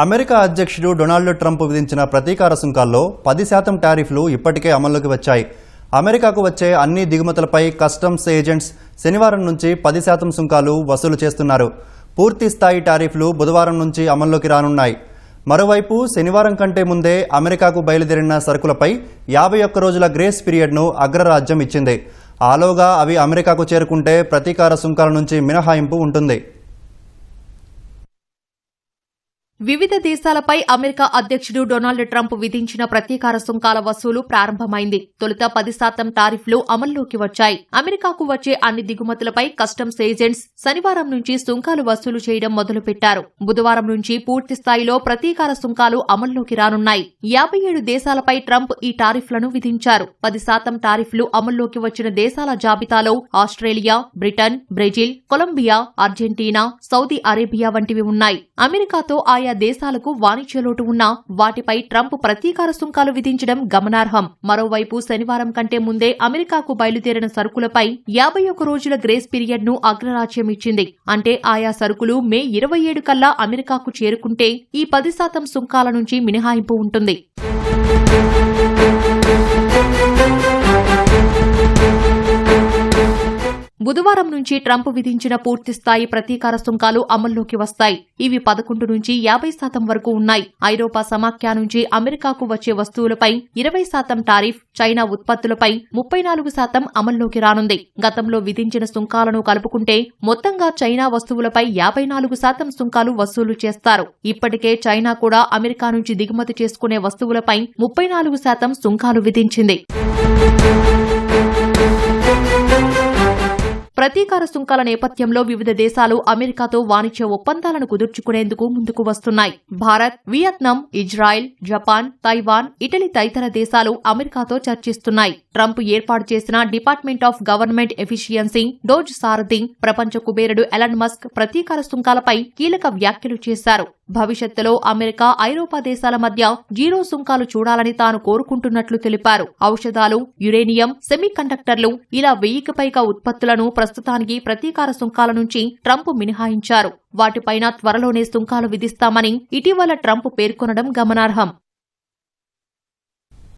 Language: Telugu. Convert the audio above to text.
అమెరికా అధ్యక్షుడు డొనాల్డ్ ట్రంప్ విధించిన ప్రతీకార సుంకాల్లో పది శాతం టారిఫ్లు ఇప్పటికే అమల్లోకి వచ్చాయి. అమెరికాకు వచ్చే అన్ని దిగుమతులపై కస్టమ్స్ ఏజెంట్స్ శనివారం నుంచి పది శాతం సుంకాలు వసూలు చేస్తున్నారు. పూర్తి స్థాయి టారిఫ్లు బుధవారం నుంచి అమల్లోకి రానున్నాయి. మరోవైపు శనివారం కంటే ముందే అమెరికాకు బయలుదేరిన సరుకులపై యాభై ఒక్క రోజుల గ్రేస్ పీరియడ్ను అగ్రరాజ్యం ఇచ్చింది. ఆలోగా అవి అమెరికాకు చేరుకుంటే ప్రతీకార సుంకాల నుంచి మినహాయింపు ఉంటుంది. వివిధ దేశాలపై అమెరికా అధ్యక్షుడు డొనాల్డ్ ట్రంప్ విధించిన ప్రతీకార సుంకాల వసూలు ప్రారంభమైంది. తొలుత పది శాతం టారిఫ్లు అమల్లోకి వచ్చాయి. అమెరికాకు వచ్చే అన్ని దిగుమతులపై కస్టమ్స్ ఏజెంట్స్ శనివారం నుంచి సుంకాలు వసూలు చేయడం మొదలుపెట్టారు. బుధవారం నుంచి పూర్తి స్థాయిలో ప్రతీకార సుంకాలు అమల్లోకి రానున్నాయి. యాభై ఏడు దేశాలపై ట్రంప్ ఈ టారిఫ్లను విధించారు. పది శాతం టారిఫ్లు అమల్లోకి వచ్చిన దేశాల జాబితాలో Australia Britain Brazil Colombia Argentina Saudi Arabia వంటివి ఉన్నాయి. అమెరికాతో ఆయా దేశాలకు వాణిజ్య లోటు ఉన్నా వాటిపై ట్రంప్ ప్రతీకార సుంకాలు విధించడం గమనార్హం. మరోవైపు శనివారం కంటే ముందే అమెరికాకు బయలుదేరిన సరుకులపై యాభై ఒక్క రోజుల గ్రేస్ పీరియడ్ను అగ్రరాజ్యం ఇచ్చింది. అంటే ఆయా సరుకులు మే ఇరవై ఏడు కల్లా అమెరికాకు చేరుకుంటే ఈ పది శాతం సుంకాల నుంచి మినహాయింపు ఉంటుంది. బుధవారం నుంచి ట్రంప్ విధించిన పూర్తిస్థాయి ప్రతీకార సుంకాలు అమల్లోకి వస్తాయి. ఇవి పదకొండు నుంచి యాభై శాతం వరకు ఉన్నాయి. ఐరోపా సమాఖ్య నుంచి అమెరికాకు వచ్చే వస్తువులపై ఇరవై శాతం టారిఫ్ చైనా ఉత్పత్తులపై ముప్పై నాలుగు శాతం అమల్లోకి రానుంది. గతంలో విధించిన సుంకాలను కలుపుకుంటే మొత్తంగా చైనా వస్తువులపై యాభై నాలుగు శాతం సుంకాలు వసూలు చేస్తారు. ఇప్పటికే చైనా కూడా అమెరికా నుంచి దిగుమతి చేసుకునే వస్తువులపై ముప్పై నాలుగు శాతం సుంకాలు విధించింది. ప్రతీకార సుంకాల నేపథ్యంలో వివిధ దేశాలు అమెరికాతో వాణిజ్య ఒప్పందాలను కుదుర్చుకునేందుకు ముందుకు వస్తున్నాయి. Bharat Vietnam Israel Japan Taiwan Italy తదితర దేశాలు అమెరికాతో చర్చిస్తున్నాయి. ట్రంప్ ఏర్పాటు చేసిన department of government efficiency DOGE సారథి ప్రపంచ కుబేరుడు ఎలన్ మస్క్ ప్రతీకార సుంకాలపై కీలక వ్యాఖ్యలు చేశారు. భవిష్యత్తులో అమెరికా ఐరోపా దేశాల మధ్య జీరో సుంకాలు చూడాలని తాను కోరుకుంటున్నట్లు తెలిపారు. ఔషధాలు యురేనియం సెమీ కండక్టర్లు ఇలా వెయ్యికి పైగా ఉత్పత్తులను ప్రస్తుతానికి ప్రతీకార సుంకాల నుంచి ట్రంప్ మినహాయించారు. వాటిపైన త్వరలోనే సుంకాలు విధిస్తామని ఇటీవల ట్రంప్ పేర్కొనడం గమనార్హం.